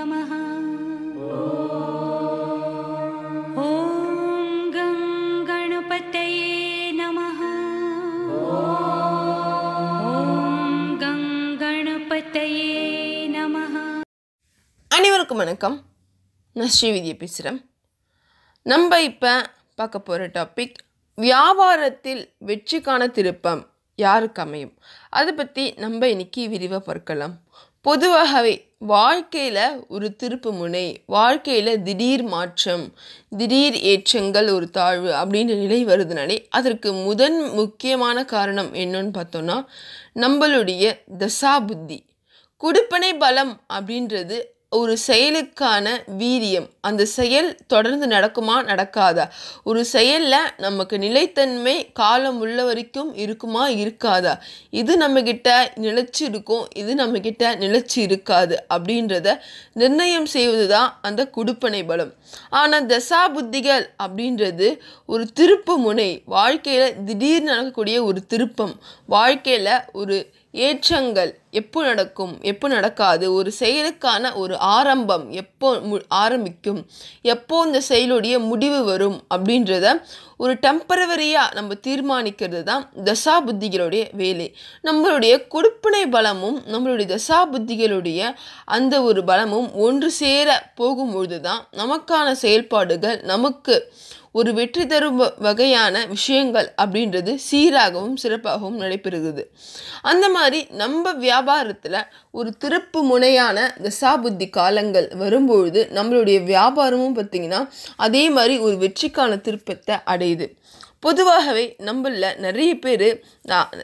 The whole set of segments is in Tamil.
नमः ॐ गं गणपतये नमः ॐ गं गणपतये नमः அனைவருக்கும் வணக்கம் நான் ஸ்ரீவித்யா பேசுகிறேன் நம்ம இப்போ பார்க்க போகிற டாபிக் வியாபாரத்தில் வெற்றிக்கான திருப்பம் யாருக்கு அமையும் அதை பற்றி நம்ம இன்னைக்கு விரிவாக பார்க்கலாம் பொதுவாகவே வாழ்க்கையில் ஒரு திருப்பு முனை வாழ்க்கையில் திடீர் மாற்றம் திடீர் ஏற்றங்கள் ஒரு தாழ்வு அப்படின்ற நிலை வருதுனாலே அதற்கு முதன் முக்கியமான காரணம் என்னன்னு பார்த்தோன்னா நம்மளுடைய தசா புத்தி குடுப்பனை பலம் அப்படின்றது ஒரு செயலுக்கான வீரியம். அந்த செயல் தொடர்ந்து நடக்குமா? நடக்காதா? ஒரு செயலில் நமக்கு நிலைத்தன்மை காலம் உள்ள வரைக்கும் இருக்குமா? இருக்காதா? இது நம்மக்கிட்ட நிலைச்சு இருக்கும். இது நம்மக்கிட்ட நிலைச்சு இருக்காது அப்படின்றத நிர்ணயம் செய்வது தான் அந்த குடுப்பனை பலம். ஆனால் தசா புத்திகள் அப்படின்றது ஒரு திருப்பு முனை. வாழ்க்கையில் திடீர்னு நடக்கக்கூடிய ஒரு திருப்பம். வாழ்க்கையில் ஒரு ஏற்றங்கள் எப்போ நடக்கும் எப்போ நடக்காது ஒரு செயலுக்கான ஒரு ஆரம்பம் எப்போ மு ஆரம்பிக்கும் எப்போ இந்த செயலுடைய முடிவு வரும் அப்படின்றத ஒரு டெம்பரவரியாக நம்ம தீர்மானிக்கிறது தான் தசா புத்திகளுடைய வேலை. நம்மளுடைய கொடுப்பினை பலமும் நம்மளுடைய தசா புத்திகளுடைய அந்த ஒரு பலமும் ஒன்று சேர போகும்பொழுது தான் நமக்கான செயல்பாடுகள் நமக்கு ஒரு வெற்றி தரும் வ- வகையான விஷயங்கள் அப்படின்றது சீராகவும் சிறப்பாகவும் நடைபெறுகிறது. அந்த மாதிரி நம்ம வியாபாரத்தில் ஒரு திருப்பு முனையான தசாபுத்தி காலங்கள் வரும்பொழுது நம்மளுடைய வியாபாரமும் பார்த்திங்கன்னா அதே மாதிரி ஒரு வெற்றிக்கான திருப்பத்தை அடையுது. பொதுவாகவே நம்மள நிறைய பேர்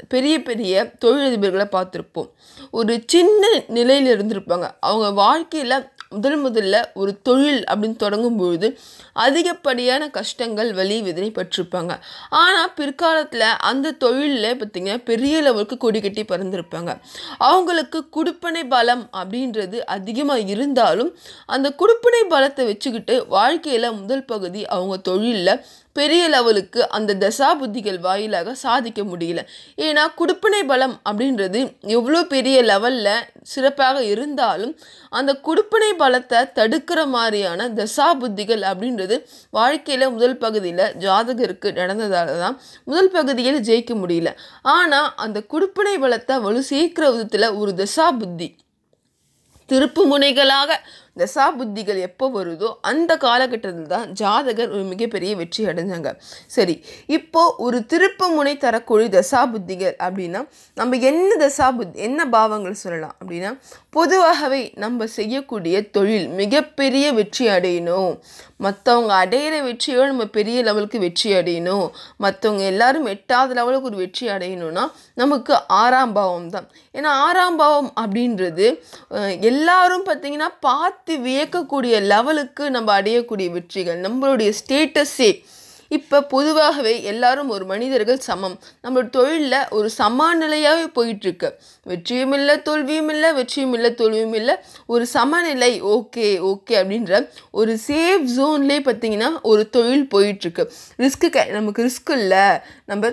பெரிய பெரிய தொழிலதிபர்களை பார்த்துருப்போம். ஒரு சின்ன நிலையில் இருந்திருப்பாங்க. அவங்க வாழ்க்கையில் முதல் முதல்ல ஒரு தொழில் அப்படின்னு தொடங்கும்பொழுது அதிகப்படியான கஷ்டங்கள் வலி வேதனை பட்டிருப்பாங்க ஆனால் பிற்காலத்தில் அந்த தொழிலில் பார்த்திங்கன்னா பெரிய லெவலுக்கு கொடி கட்டி பறந்துருப்பாங்க. அவங்களுக்கு குடுப்பனை பலம் அப்படின்றது அதிகமாக இருந்தாலும் அந்த குடுப்பனை பலத்தை வச்சுக்கிட்டு வாழ்க்கையில் முதல் பகுதி அவங்க தொழிலில் பெரிய லெவலுக்கு அந்த தசா புத்திகள் வாயிலாக சாதிக்க முடியல. ஏன்னா குடுப்பனை பலம் அப்படின்றது எவ்வளோ பெரிய லெவலில் சிறப்பாக இருந்தாலும் அந்த குடுப்பனை பலத்தை தடுக்கிற மாதிரியான தசா புத்திகள் அப்படின்றது வாழ்க்கையில் முதல் பகுதியில் ஜாதகருக்கு நடந்ததால தான் முதல் பகுதியில் ஜெயிக்க முடியல. ஆனால் அந்த குடுப்பனை பலத்தை வலு சேர்க்கிற விதத்தில் ஒரு தசா புத்தி திருப்பு முனைகளாக தசா புத்திகள் எப்போ வருதோ அந்த காலகட்டத்தில் தான் ஜாதகர் ஒரு மிகப்பெரிய வெற்றி அடைஞ்சாங்க. சரி இப்போ ஒரு திருப்பு முனை தரக்கூடிய தசா புத்திகள் அப்படின்னா நம்ம என்ன தசா புத்தி என்ன பாவங்கள் சொல்லலாம் அப்படின்னா பொதுவாகவே நம்ம செய்யக்கூடிய தொழில் மிகப்பெரிய வெற்றி அடையணும். மற்றவங்க அடையிற வெற்றியோ நம்ம பெரிய லெவலுக்கு வெற்றி அடையணும். மற்றவங்க எல்லாரும் எட்டாவது லெவலுக்கு ஒரு வெற்றி அடையணும்னா நமக்கு ஆறாம் பாவம் தான் ஏன்னா ஆறாம் பாவம் அப்படின்றது எல்லாரும் பார்த்தீங்கன்னா பார்த்து வியக்கக்கூடிய லெவலுக்கு நம்ம அடையக்கூடிய வெற்றிகள் நம்மளுடைய ஸ்டேட்டஸே. இப்போ பொதுவாகவே எல்லாரும் ஒரு மனிதர்கள் சமம். நம்மளோட தொழிலில் ஒரு சமநிலையாகவே போயிட்டுருக்கு. வெற்றியும் இல்லை தோல்வியும் இல்லை வெற்றியும் இல்லை தோல்வியும் இல்லை. ஒரு சமநிலை ஓகே ஓகே அப்படின்ற ஒரு சேஃப் ஜோன்லேயே பார்த்தீங்கன்னா ஒரு தொழில் போயிட்டுருக்கு. ரிஸ்க்கு க நமக்கு ரிஸ்க் இல்லை. நம்ம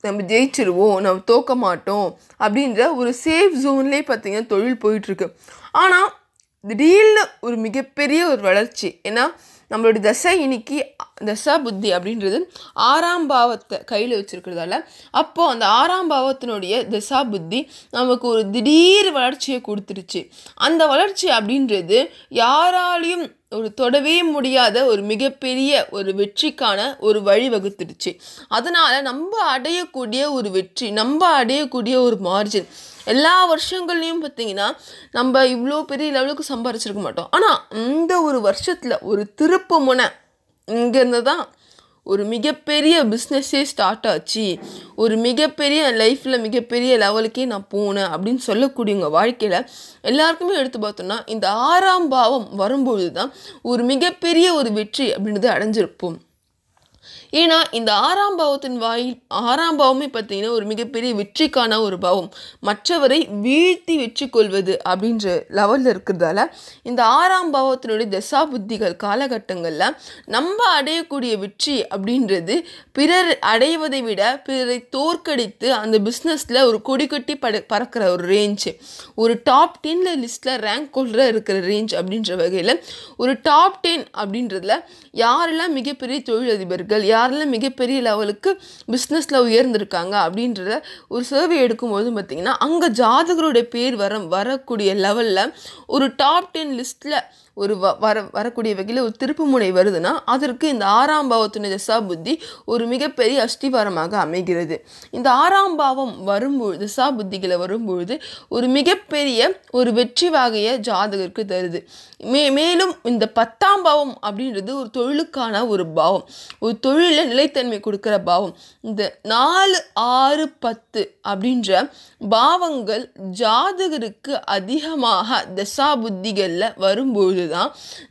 நம்ம ஜெயிச்சிருவோம் நம்ம தோக்க மாட்டோம் அப்படின்ற ஒரு சேஃப் ஜோன்லேயே பார்த்தீங்கன்னா தொழில் போயிட்டுருக்கு. ஆனால் திடீர்னு ஒரு மிகப்பெரிய ஒரு வளர்ச்சி. ஏன்னா நம்மளுடைய தசை இன்னைக்கு தசா புத்தி அப்படின்றது ஆறாம் பாவத்தை கையில் வச்சுருக்கிறதால அப்போது அந்த ஆறாம் பாவத்தினுடைய தசா புத்தி நமக்கு ஒரு திடீர் வளர்ச்சியை கொடுத்துருச்சு அந்த வளர்ச்சி அப்படின்றது யாராலையும் ஒரு தொடவே முடியாத ஒரு மிகப்பெரிய ஒரு வெற்றிக்கான ஒரு வழி வகுத்துடுச்சு. அதனால் நம்ம அடையக்கூடிய ஒரு வெற்றி நம்ம அடையக்கூடிய ஒரு மார்ஜின் எல்லா வருஷங்கள்லையும் பார்த்தீங்கன்னா நம்ம இவ்வளோ பெரிய லெவலுக்கு சம்பாரிச்சிருக்க மாட்டோம். ஆனால் இந்த ஒரு வருஷத்தில் ஒரு திருப்பு முனை இங்கேருந்து தான் ஒரு மிகப்பெரிய பிஸ்னஸே ஸ்டார்ட் ஆச்சு. ஒரு மிகப்பெரிய லைஃப்பில் மிகப்பெரிய லெவலுக்கே நான் போனேன் அப்படின்னு சொல்லக்கூடியவங்க வாழ்க்கையில் எல்லாருக்குமே எடுத்து பார்த்தோம்னா இந்த ஆறாம் பாவம் வரும்பொழுது தான் ஒரு மிகப்பெரிய ஒரு வெற்றி அப்படின்றத அடைஞ்சிருப்போம். ஏன்னா இந்த ஆறாம் பாவத்தின் வாயில் ஆறாம் பாவமே பார்த்தீங்கன்னா ஒரு மிகப்பெரிய வெற்றிக்கான ஒரு பாவம். மற்றவரை வீழ்த்தி வெற்றி கொள்வது அப்படின்ற லெவலில் இருக்கிறதால இந்த ஆறாம் பாவத்தினுடைய தசா புத்திகள் காலகட்டங்களில் நம்ம அடையக்கூடிய வெற்றி அப்படின்றது பிறர் அடைவதை விட பிறரை தோற்கடித்து அந்த பிஸ்னஸில் ஒரு கொடி கட்டி பட பறக்கிற ஒரு ரேஞ்சு ஒரு டாப் டென்ல லிஸ்ட்டில் ரேங்க் ஹோல்டராக இருக்கிற ரேஞ்ச் அப்படின்ற வகையில் ஒரு டாப் டென் அப்படின்றதுல யாரெல்லாம் மிகப்பெரிய தொழிலதிபர்கள் யாரெல்லாம் மிகப்பெரிய லெவலுக்கு பிஸ்னஸில் உயர்ந்திருக்காங்க அப்படின்றத ஒரு சர்வே எடுக்கும்போது பார்த்திங்கன்னா அங்கே ஜாதகருடைய பேர் வர வரக்கூடிய லெவலில் ஒரு டாப் டென் லிஸ்ட்டில் ஒரு வ வர வரக்கூடிய வகையில் ஒரு திருப்பு முனை வருதுன்னா அதற்கு இந்த ஆறாம் பாவத்தின் தசா புத்தி ஒரு மிகப்பெரிய அஸ்திவாரமாக அமைகிறது. இந்த ஆறாம் பாவம் வரும்பொழுது திசா புத்திகளை வரும்பொழுது ஒரு மிகப்பெரிய ஒரு வெற்றி வகையை ஜாதகருக்கு தருது. மே மேலும் இந்த பத்தாம் பாவம் அப்படின்றது ஒரு தொழிலுக்கான ஒரு பாவம். ஒரு தொழிலில் நிலைத்தன்மை கொடுக்குற பாவம். இந்த நாலு ஆறு பத்து அப்படின்ற பாவங்கள் ஜாதகருக்கு அதிகமாக தசா புத்திகளில் வரும்பொழுது தான்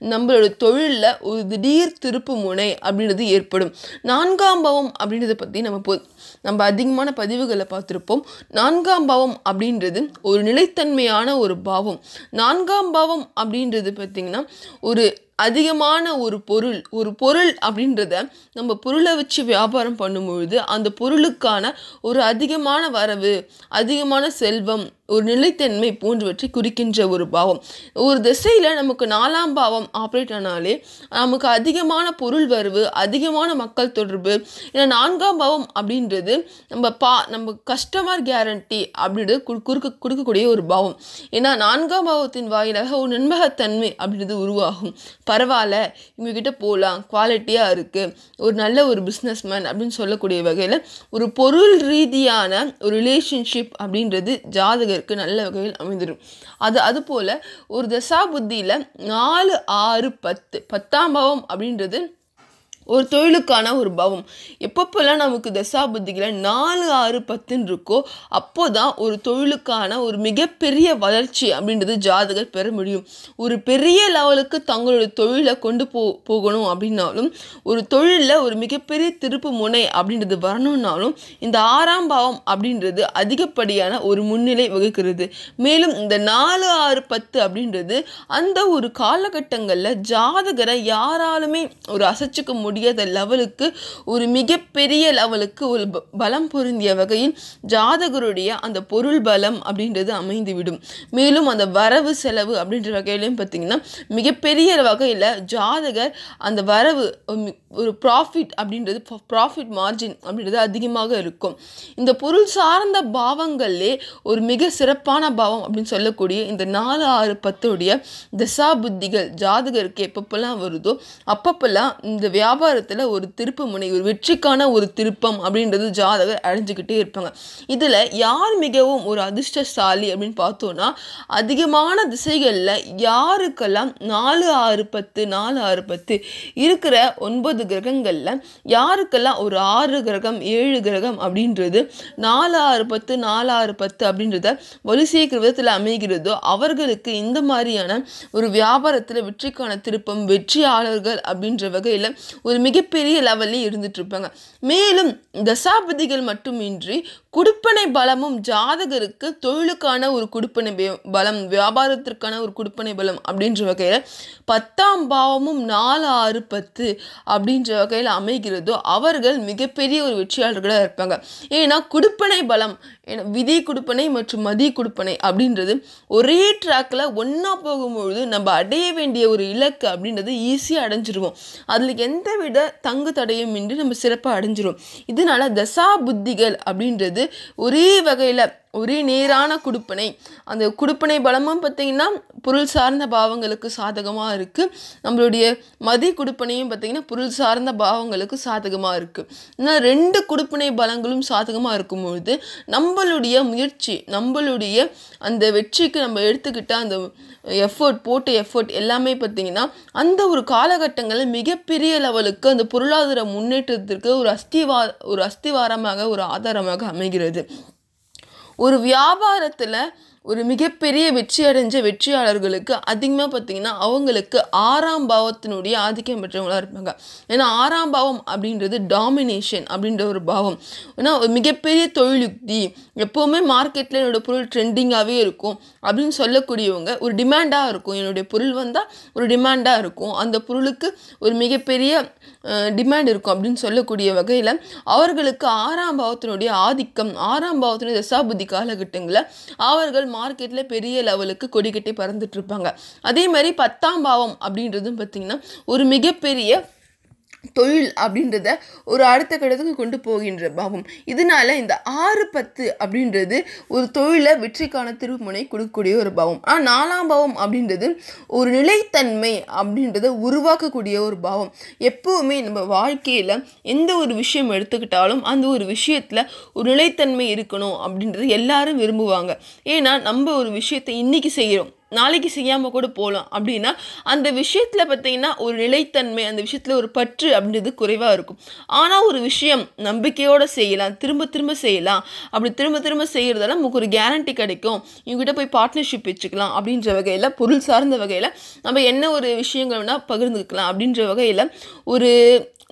நம்மளோட தொழிலில் ஒரு திடீர் திருப்பு முனை அப்படின்றது ஏற்படும். நான்காம் பாவம் அப்படின்றத பற்றி நம்ம பொ நம்ம அதிகமான பதிவுகளை பார்த்துருப்போம். நான்காம் பாவம் அப்படின்றது ஒரு நிலைத்தன்மையான ஒரு பாவம். நான்காம் பாவம் அப்படின்றது பார்த்திங்கன்னா ஒரு அதிகமான ஒரு பொருள் ஒரு பொருள் அப்படின்றத நம்ம பொருளை வச்சு வியாபாரம் பண்ணும்பொழுது அந்த பொருளுக்கான ஒரு அதிகமான வரவு அதிகமான செல்வம் ஒரு நிலைத்தன்மை போன்றவற்றை குறிக்கின்ற ஒரு பாவம். ஒரு திசையில் நமக்கு நாலாம் பாவம் ஆப்ரேட் ஆனாலே நமக்கு அதிகமான பொருள் வரவு அதிகமான மக்கள் தொடர்பு ஏன்னா நான்காம் பாவம் அப்படின்றது நம்ம பா நம்ம கஸ்டமர் கேரண்டி அப்படின்றது கு- குறுக்க கொடுக்கக்கூடிய ஒரு பாவம். ஏன்னா நான்காம் பாவத்தின் வாயிலாக ஒரு நண்பகத்தன்மை அப்படின்றது உருவாகும். பரவாயில்ல இவங்ககிட்ட போகலாம் குவாலிட்டியாக இருக்குது ஒரு நல்ல ஒரு பிஸ்னஸ்மேன் அப்படின்னு சொல்லக்கூடிய வகையில் ஒரு பொருள் ரீதியான ஒரு ரிலேஷன்ஷிப் அப்படின்றது ஜாதகருக்கு நல்ல வகையில் அமைந்துடும். அது அதுபோல் ஒரு தசா புத்தியில் நாலு ஆறு பத்து பத்தாம் பாவம் அப்படின்றது ஒரு தொழிலுக்கான ஒரு பாவம். எப்பப்போல்லாம் நமக்கு தசா புத்திகளை நாலு ஆறு பத்துன்னு இருக்கோ அப்போ தான் ஒரு தொழிலுக்கான ஒரு மிகப்பெரிய வளர்ச்சி அப்படின்றது ஜாதகர் பெற முடியும். ஒரு பெரிய லெவலுக்கு தங்களோட தொழிலை கொண்டு போ போகணும் அப்படின்னாலும் ஒரு தொழிலில் ஒரு மிகப்பெரிய திருப்பு முனை அப்படின்றது வரணும்னாலும் இந்த ஆறாம் பாவம் அப்படின்றது அதிகப்படியான ஒரு முன்னிலை வகுக்கிறது. மேலும் இந்த நாலு ஆறு பத்து அப்படின்றது அந்த ஒரு காலகட்டங்களில் ஜாதகரை யாராலுமே ஒரு அசைச்சிக்க முடியாத லெவலுக்கு ஒரு மிகப்பெரிய லெவலுக்கு ஒரு ப- பலம் பொருந்திய வகையில் ஜாதகருடைய அந்த பொருள் பலம் அப்படின்றது அமைந்துவிடும். மேலும் அந்த வரவு செலவு அப்படின்ற வகையிலையும் பார்த்தீங்கன்னா மிகப்பெரிய வகையில் ஜாதகர் அந்த வரவு ஒரு ப்ராஃபிட் அப்படின்றது ப்ராஃபிட் மார்ஜின் அப்படின்றது அதிகமாக இருக்கும். இந்த பொருள் சார்ந்த பாவங்கள்லே ஒரு மிக சிறப்பான பாவம் அப்படின்னு சொல்லக்கூடிய இந்த நாலு ஆறு பத்துடைய தசா புத்திகள் ஜாதகருக்கு எப்பப்பெல்லாம் வருதோ அப்பப்பெல்லாம் இந்த வியாபாரத்தில் ஒரு திருப்பு முனை ஒரு வெற்றிக்கான ஒரு திருப்பம் அப்படின்றது ஜாதகர் அடைஞ்சுக்கிட்டே இருப்பாங்க. இதில் யார் மிகவும் ஒரு அதிர்ஷ்டசாலி அப்படின்னு பார்த்தோன்னா அதிகமான திசைகளில் யாருக்கெல்லாம் நாலு ஆறு பத்து நாலு ஆறு பத்து இருக்கிற ஒன்பது கிரகங்களில் யாருக்கெல்லாம் ஒரு ஆறு கிரகம் ஏழு கிரகம் அப்படின்றது நாலு ஆறு பத்து நாலு ஆறு பத்து அப்படின்றத வலு சேர்க்கிற விதத்தில் அமைகிறதோ அவர்களுக்கு இந்த மாதிரியான ஒரு வியாபாரத்தில் வெற்றிக்கான திருப்பம் வெற்றியாளர்கள் அப்படின்ற வகையில் ஒரு மிகப்பெரிய லெவல்லையும் இருந்துட்டு இருப்பாங்க மேலும் தசாபதிகள் மட்டுமின்றி குடுப்பனை பலமும் ஜாதகருக்கு தொழிலுக்கான ஒரு குடுப்பனை பலம் வியாபாரத்திற்கான ஒரு குடுப்பனை பலம் அப்படின்ற வகையில் பத்தாம் பாவமும் நாலு ஆறு பத்து அப்படின்ற வகையில் அமைகிறதோ அவர்கள் மிகப்பெரிய ஒரு வெற்றியாளர்களாக இருப்பாங்க. ஏன்னா குடுப்பனை பலம் விதி கொடுப்பனை மற்றும் மதி கொடுப்பனை அப்படின்றது ஒரே ட்ராக்கில் ஒன்றா போகும்பொழுது நம்ம அடைய வேண்டிய ஒரு இலக்கு அப்படின்றது ஈஸியாக அடைஞ்சிருவோம். அதில் எந்த வித தங்கு தடையும் இன்றி நம்ம சிறப்பாக அடைஞ்சிருவோம். இதனால தசா புத்திகள் அப்படின்றது ஒரே வகையில் ஒரே நேரான குடுப்பனை. அந்த குடுப்பனை பலமும் பார்த்திங்கன்னா பொருள் சார்ந்த பாவங்களுக்கு சாதகமாக இருக்குது நம்மளுடைய மதி குடுப்பனையும் பார்த்தீங்கன்னா பொருள் சார்ந்த பாவங்களுக்கு சாதகமாக இருக்குது இன்னும் ரெண்டு குடுப்பனை பலங்களும் சாதகமாக இருக்கும்பொழுது நம்மளுடைய முயற்சி நம்மளுடைய அந்த வெற்றிக்கு நம்ம எடுத்துக்கிட்ட அந்த எஃபர்ட் போட்ட எஃபர்ட் எல்லாமே பார்த்தீங்கன்னா அந்த ஒரு காலகட்டங்களில் மிகப்பெரிய லெவலுக்கு அந்த பொருளாதார முன்னேற்றத்திற்கு ஒரு அஸ்திவா ஒரு அஸ்திவாரமாக ஒரு ஆதாரமாக அமைகிறது. ஒரு வியாபாரத்தில் ஒரு மிகப்பெரிய வெற்றி அடைஞ்ச வெற்றியாளர்களுக்கு அதிகமாக பார்த்தீங்கன்னா அவங்களுக்கு ஆறாம் பாவத்தினுடைய ஆதிக்கம் பெற்றவங்களாக இருப்பாங்க. ஏன்னா ஆறாம் பாவம் அப்படின்றது டாமினேஷன் அப்படின்ற ஒரு பாவம். ஏன்னா ஒரு மிகப்பெரிய தொழில் யுக்தி எப்போவுமே மார்க்கெட்டில் என்னோட பொருள் ட்ரெண்டிங்காகவே இருக்கும் அப்படின்னு சொல்லக்கூடியவங்க ஒரு டிமாண்டாக இருக்கும். என்னுடைய பொருள் வந்தால் ஒரு டிமாண்டாக இருக்கும். அந்த பொருளுக்கு ஒரு மிகப்பெரிய டிமாண்ட் இருக்கும் அப்படின்னு சொல்லக்கூடிய வகையில் அவர்களுக்கு ஆறாம் பாவத்தினுடைய ஆதிக்கம் ஆறாம் பாவத்தினுடைய தசாபுத்தி காலகட்டங்களில் அவர்கள் மார்க்கெட்டில் பெரிய லெவலுக்கு கொடி கட்டி பறந்துட்டு இருப்பாங்க. அதே மாதிரி பத்தாம் பாவம் அப்படின்றதும் பார்த்திங்கன்னா ஒரு மிகப்பெரிய தொழில் அப்படின்றத ஒரு அடுத்த கட்டத்துக்கு கொண்டு போகின்ற பாவம். இதனால இந்த ஆறு பத்து அப்படின்றது ஒரு தொழிலை வெற்றிக்கான திருப்புமுனை கொடுக்கக்கூடிய ஒரு பாவம். ஆனால் நாலாம் பாவம் அப்படின்றது ஒரு நிலைத்தன்மை அப்படின்றத உருவாக்கக்கூடிய ஒரு பாவம். எப்பவுமே நம்ம வாழ்க்கையில் எந்த ஒரு விஷயம் எடுத்துக்கிட்டாலும் அந்த ஒரு விஷயத்தில் ஒரு நிலைத்தன்மை இருக்கணும் அப்படின்றது எல்லாரும் விரும்புவாங்க. ஏன்னா நம்ம ஒரு விஷயத்தை இன்னைக்கு செய்கிறோம் நாளைக்கு செய்யாமல் கூட போகலாம் அப்படின்னா அந்த விஷயத்தில் பார்த்தீங்கன்னா ஒரு நிலைத்தன்மை அந்த விஷயத்தில் ஒரு பற்று அப்படின்றது குறைவாக இருக்கும். ஆனால் ஒரு விஷயம் நம்பிக்கையோடு செய்யலாம் திரும்ப திரும்ப செய்யலாம். அப்படி திரும்ப திரும்ப செய்கிறதால நமக்கு ஒரு கேரண்டி கிடைக்கும். இவங்ககிட்ட போய் பார்ட்னர்ஷிப் வச்சுக்கலாம் அப்படின்ற வகையில் பொருள் சார்ந்த வகையில் நம்ம என்ன ஒரு விஷயங்கள் வேணால் பகிர்ந்துக்கலாம் அப்படின்ற வகையில் ஒரு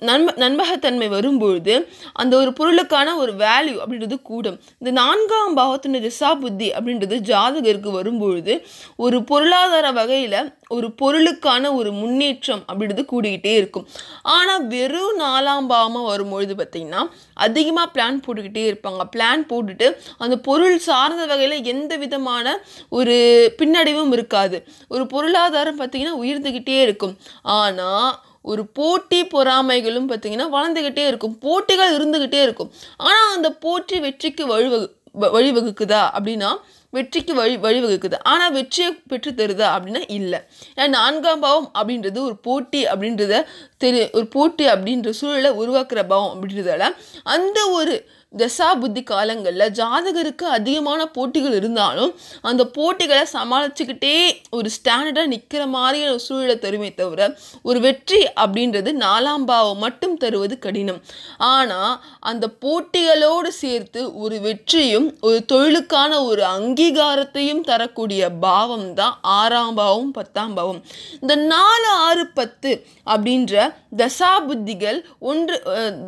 நண்ப நண்பகத்தன்மை வரும்பொழுது அந்த ஒரு பொருளுக்கான ஒரு வேல்யூ அப்படின்றது கூடும். இந்த நான்காம் பாவத்தின திசா புத்தி அப்படின்றது ஜாதகருக்கு வரும்பொழுது ஒரு பொருளாதார வகையில் ஒரு பொருளுக்கான ஒரு முன்னேற்றம் அப்படின்றது கூடிக்கிட்டே இருக்கும். ஆனால் வெறும் நாலாம் பாவமாக வரும்பொழுது பார்த்திங்கன்னா அதிகமாக பிளான் போட்டுக்கிட்டே இருப்பாங்க. பிளான் போட்டுட்டு அந்த பொருள் சார்ந்த வகையில் எந்த விதமான ஒரு பின்னடைவும் இருக்காது. ஒரு பொருளாதாரம் பார்த்திங்கன்னா உயர்ந்துக்கிட்டே இருக்கும். ஆனால் ஒரு போட்டி பொறாமைகளும் பார்த்திங்கன்னா வளர்ந்துக்கிட்டே இருக்கும். போட்டிகள் இருந்துக்கிட்டே இருக்கும். ஆனால் அந்த போட்டி வெற்றிக்கு வழிவகு வ- வழிவகுக்குதா அப்படின்னா வெற்றிக்கு வழி வழிவகுக்குது ஆனால் வெற்றியை பெற்று தருதா அப்படின்னா இல்லை. ஏன்னா நான்காம் பாவம் அப்படின்றது ஒரு போட்டி அப்படின்றத தெரி ஒரு போட்டி அப்படின்ற சூழலை உருவாக்குற பாவம் அப்படின்றதால அந்த ஒரு தசா புத்தி காலங்களில் ஜாதகருக்கு அதிகமான போட்டிகள் இருந்தாலும் அந்த போட்டிகளை சமாளிச்சுக்கிட்டே ஒரு ஸ்டாண்டர்டாக நிற்கிற மாதிரியான சூழலை தருமே தவிர ஒரு வெற்றி அப்படின்றது நாலாம் பாவம் மட்டும் தருவது கடினம். ஆனால் அந்த போட்டிகளோடு சேர்த்து ஒரு வெற்றியும் ஒரு தொழிலுக்கான ஒரு அங்கீகாரத்தையும் தரக்கூடிய பாவம் தான் ஆறாம் பாவம் பத்தாம் பாவம். இந்த நாலு ஆறு பத்து அப்படின்ற தசா புத்திகள் ஒன்று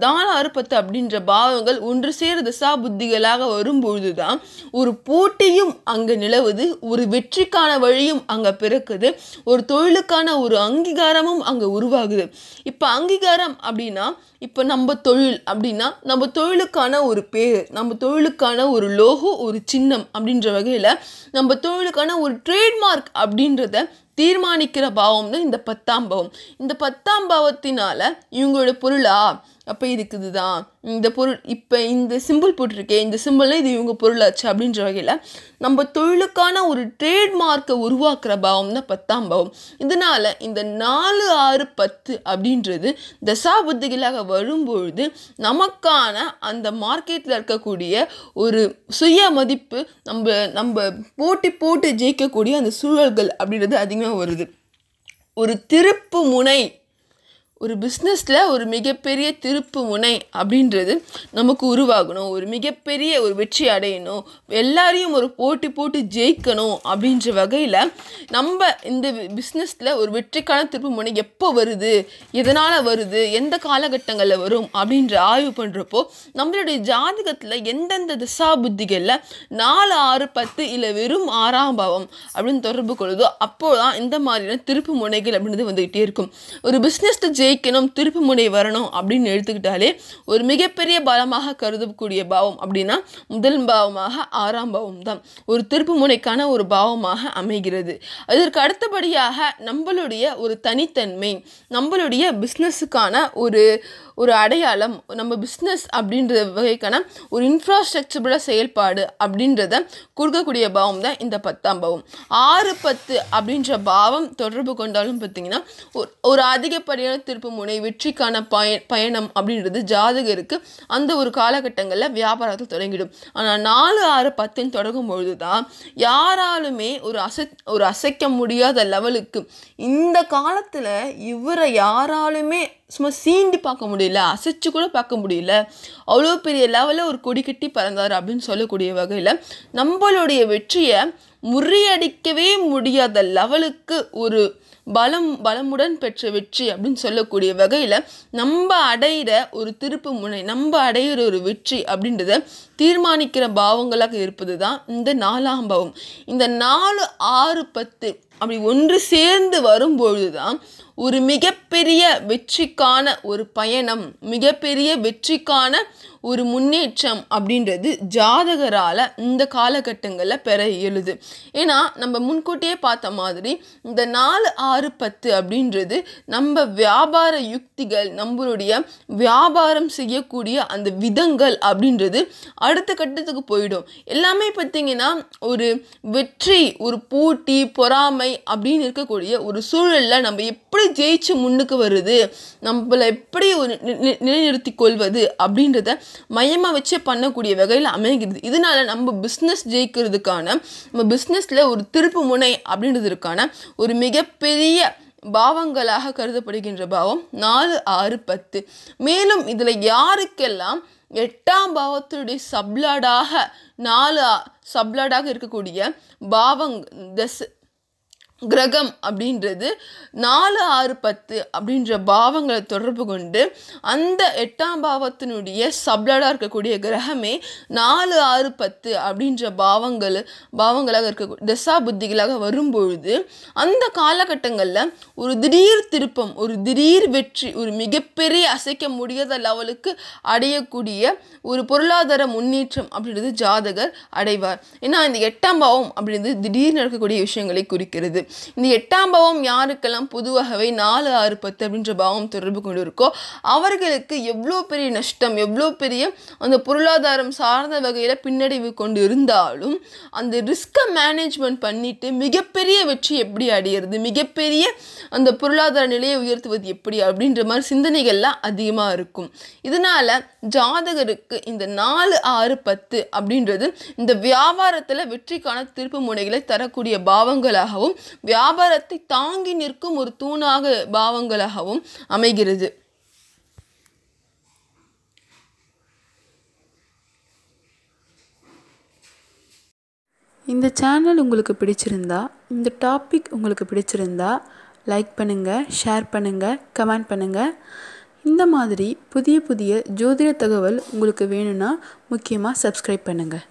நாலு ஆறு பத்து அப்படின்ற பாவங்கள் ஒன்று சேர திசா புத்திகளாக வரும்பொழுதுதான் ஒரு போட்டியும் அங்கே நிலவுது ஒரு வெற்றிக்கான வழியும் அங்கே பிறக்குது ஒரு தொழிலுக்கான ஒரு அங்கீகாரமும் அங்கே உருவாகுது. இப்போ அங்கீகாரம் அப்படின்னா இப்போ நம்ம தொழில் அப்படின்னா நம்ம தொழிலுக்கான ஒரு பேர் நம்ம தொழிலுக்கான ஒரு லோகோ ஒரு சின்னம் அப்படின்ற வகையில் நம்ம தொழிலுக்கான ஒரு ட்ரேட்மார்க் அப்படின்றத தீர்மானிக்கிற பாவம் தான் இந்த பத்தாம் பாவம். இந்த பத்தாம் பாவத்தினால இவங்களோட பொருளா? அப்போ இதுக்கு இதுதான் இந்த பொருள் இப்போ இந்த சிம்பிள் போட்டிருக்கே இந்த சிம்பிள்னா இது இவங்க பொருளாச்சு அப்படின்ற வகையில் நம்ம தொழிலுக்கான ஒரு ட்ரேட்மார்க்கை உருவாக்குற பாவம் தான் பத்தாம் பாவம். இதனால் இந்த நாலு ஆறு பத்து அப்படின்றது தசாபுத்திகளாக வரும்பொழுது நமக்கான அந்த மார்க்கெட்டில் இருக்கக்கூடிய ஒரு சுய மதிப்பு நம்ம நம்ம போட்டி போட்டு ஜெயிக்கக்கூடிய அந்த சூழல்கள் அப்படின்றது அதிகமாக வருது. ஒரு திருப்பு முனை ஒரு பிஸ்னஸில் ஒரு மிகப்பெரிய திருப்பு முனை அப்படின்றது நமக்கு உருவாகணும். ஒரு மிகப்பெரிய ஒரு வெற்றி அடையணும். எல்லாரையும் ஒரு போட்டி போட்டு ஜெயிக்கணும் அப்படின்ற வகையில் நம்ம இந்த பிஸ்னஸில் ஒரு வெற்றிக்கான திருப்பு முனை எப்போ வருது? எதனால் வருது? எந்த காலகட்டங்களில் வரும்? அப்படின்ற ஆய்வு பண்ணுறப்போ நம்மளுடைய ஜாதகத்தில் எந்தெந்த திசா புத்திகளில் நாலு ஆறு பத்து இல்லை வெறும் ஆறாம் பாவம் அப்படின்னு தொடர்பு கொள்ளுதோ அப்போ தான் இந்த மாதிரியான திருப்பு முனைகள் அப்படின்றது வந்துக்கிட்டே இருக்கும். ஒரு பிஸ்னஸில் ஜெயிக்கணும் திருப்பு முனை வரணும் அப்படின்னு எடுத்துக்கிட்டாலே ஒரு மிகப்பெரிய பலமாக கருதக்கூடிய பாவம் அப்படின்னா முதல் பாவமாக ஆறாம் பாவம் தான். ஒரு திருப்பு முனைக்கான ஒரு பாவமாக அமைகிறது. அதற்கு அடுத்தபடியாக நம்மளுடைய ஒரு தனித்தன்மை நம்மளுடைய பிஸ்னஸுக்கான ஒரு ஒரு அடையாளம் நம்ம பிஸ்னஸ் அப்படின்ற வகைக்கான ஒரு இன்ஃப்ராஸ்ட்ரக்சரோட செயல்பாடு அப்படின்றத கொடுக்கக்கூடிய பாவம் தான் இந்த பத்தாம் பாவம். ஆறு பத்து அப்படின்ற பாவம் தொடர்பு கொண்டாலும் பார்த்தீங்கன்னா ஒரு ஒரு அதிகப்படியான திருப்பு முனை வெற்றிக்கான பய பயணம் அப்படின்றது ஜாதகருக்கு அந்த ஒரு காலகட்டங்களில் வியாபாரத்தை தொடங்கிடும். ஆனால் நாலு ஆறு பத்துன்னு தொடங்கும் பொழுது தான் யாராலுமே ஒரு அசை ஒரு அசைக்க முடியாத லெவலுக்கு இந்த காலத்தில் இவரை யாராலுமே சும்மா சீண்டி பார்க்க முடியல அசைச்சு கூட பார்க்க முடியல அவ்வளோ பெரிய லெவலில் ஒரு கொடி கட்டி பறந்தார் அப்படின்னு சொல்லக்கூடிய வகையில் நம்மளுடைய வெற்றியை முறியடிக்கவே முடியாத லெவலுக்கு ஒரு பலம் பலமுடன் பெற்ற வெற்றி அப்படின்னு சொல்லக்கூடிய வகையில் நம்ம அடையிற ஒரு திருப்பு முனை நம்ம அடையிற ஒரு வெற்றி அப்படின்றத தீர்மானிக்கிற பாவங்களாக இருப்பது தான் இந்த நாலாம் பாவம். இந்த நாலு ஆறு பத்து அப்படி ஒன்று சேர்ந்து வரும்பொழுது தான் ஒரு மிகப்பெரிய வெற்றிக்கான ஒரு பயணம் மிகப்பெரிய வெற்றிக்கான ஒரு முன்னேற்றம் அப்படின்றது ஜாதகரால் இந்த காலகட்டங்களில் பெற இயலுது. ஏன்னா நம்ம முன்கூட்டியே பார்த்த மாதிரி இந்த நாலு ஆறு பத்து அப்படின்றது நம்ம வியாபார யுக்திகள் நம்மளுடைய வியாபாரம் செய்யக்கூடிய அந்த விதங்கள் அப்படின்றது அடுத்த கட்டத்துக்கு போயிடும். எல்லாமே பார்த்தீங்கன்னா ஒரு வெற்றி ஒரு பூட்டி பொறாமை அப்படின்னு இருக்கக்கூடிய ஒரு சூழலில் நம்ம எப்படி ஜெயிச்சு முன்னுக்கு வருது நம்மளை எப்படி ஒரு நி- நி- நிலைநிறுத்தி கொள்வது அப்படின்றத மையமாக வச்சு பண்ணக்கூடிய வகையில் அமைகிறது. இதனால நம்ம பிஸ்னஸ் ஜெயிக்கிறதுக்கான நம்ம பிஸ்னஸில் ஒரு திருப்பு முனை அப்படின்றதுக்கான ஒரு மிகப்பெரிய பாவங்களாக கருதப்படுகின்ற பாவம் நாலு ஆறு பத்து. மேலும் இதில் யாருக்கெல்லாம் எட்டாம் பாவத்துடைய சப்லாடாக நாலு சப்லாடாக இருக்கக்கூடிய பாவங் தஸ் கிரகம் அப்படின்றது நாலு ஆறு பத்து அப்படின்ற பாவங்களை தொடர்பு கொண்டு அந்த எட்டாம் பாவத்தினுடைய சப்ளடாக இருக்கக்கூடிய கிரகமே நாலு ஆறு பத்து அப்படின்ற பாவங்கள் பாவங்களாக இருக்க தசா புத்திகளாக வரும்பொழுது அந்த காலகட்டங்களில் ஒரு திடீர் திருப்பம் ஒரு திடீர் வெற்றி ஒரு மிகப்பெரிய அசைக்க முடியாத லெவலுக்கு அடையக்கூடிய ஒரு பொருளாதார முன்னேற்றம் அப்படின்றது ஜாதகர் அடைவார். ஏன்னா இந்த எட்டாம் பாவம் அப்படின்றது திடீர்னு நடக்கக்கூடிய விஷயங்களை குறிக்கிறது. இந்த எட்டாம் பாவம் யாருக்கெல்லாம் பொதுவாகவே நாலு ஆறு பத்து அப்படின்ற பாவம் தொடர்பு கொண்டு இருக்கோ அவர்களுக்கு எவ்வளோ பெரிய நஷ்டம் எவ்வளோ பெரிய அந்த பொருளாதாரம் சார்ந்த வகையில் பின்னடைவு கொண்டு இருந்தாலும் அந்த ரிஸ்கை மேனேஜ்மெண்ட் பண்ணிட்டு மிகப்பெரிய வெற்றி எப்படி அடையிறது மிகப்பெரிய அந்த பொருளாதார நிலையை உயர்த்துவது எப்படி அப்படின்ற மாதிரி சிந்தனைகள்லாம் அதிகமாக இருக்கும். இதனால ஜாதகருக்கு இந்த நாலு ஆறு பத்து அப்படின்றது இந்த வியாபாரத்தில் வெற்றிக்கான திருப்பு முனைகளை தரக்கூடிய பாவங்களாகவும் வியாபாரத்தை தாங்கி நிற்கும் ஒரு தூணாக பாவங்களாகவும் அமைகிறது. இந்த சேனல் உங்களுக்கு பிடிச்சிருந்தா இந்த டாபிக் உங்களுக்கு பிடிச்சிருந்தா லைக் பண்ணுங்கள் ஷேர் பண்ணுங்கள் கமெண்ட் பண்ணுங்கள் இந்த மாதிரி புதிய புதிய ஜோதிட தகவல் உங்களுக்கு வேணும்னா முக்கியமாக சப்ஸ்கிரைப் பண்ணுங்கள்